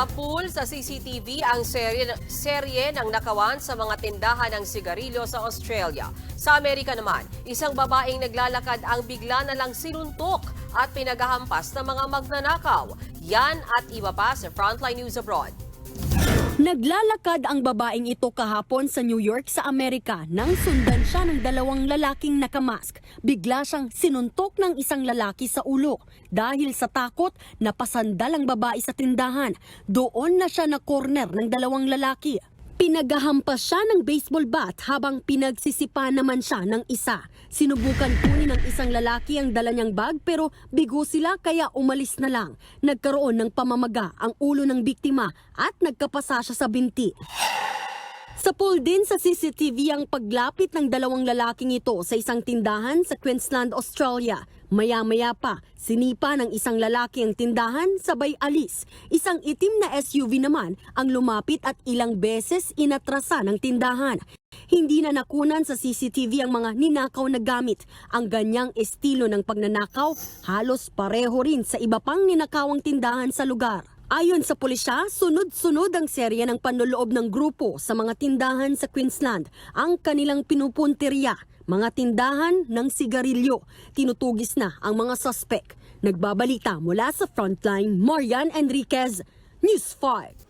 Sa pool sa CCTV ang serye, serye ng nakawan sa mga tindahan ng sigarilyo sa Australia. Sa Amerika naman, isang babaeng naglalakad ang bigla na lang sinuntok at pinagahampas ng mga magnanakaw. Yan at iba pa sa Frontline News Abroad. Naglalakad ang babaeng ito kahapon sa New York sa Amerika nang sundan siya ng dalawang lalaking nakamask. Bigla siyang sinuntok ng isang lalaki sa ulo. Dahil sa takot, napasandal ang babae sa tindahan. Doon na siya na corner ng dalawang lalaki. Pinagahampas siya ng baseball bat habang pinagsisipa naman siya ng isa. Sinubukan kunin ng isang lalaki ang dala niyang bag pero bigo sila kaya umalis na lang. Nagkaroon ng pamamaga ang ulo ng biktima at nagkapasa siya sa binti. Sa pool din sa CCTV ang paglapit ng dalawang lalaking ito sa isang tindahan sa Queensland, Australia. Maya-maya pa, sinipa ng isang lalaki ang tindahan sabay alis. Isang itim na SUV naman ang lumapit at ilang beses inatrasa ng tindahan. Hindi na nakunan sa CCTV ang mga ninakaw na gamit. Ang ganyang estilo ng pagnanakaw halos pareho rin sa iba pang ninakawang tindahan sa lugar. Ayon sa pulisya, sunod-sunod ang serya ng panloloob ng grupo sa mga tindahan sa Queensland. Ang kanilang pinupunteriya, mga tindahan ng sigarilyo. Tinutugis na ang mga suspek. Nagbabalita mula sa Frontline, Marian Enriquez, News 5.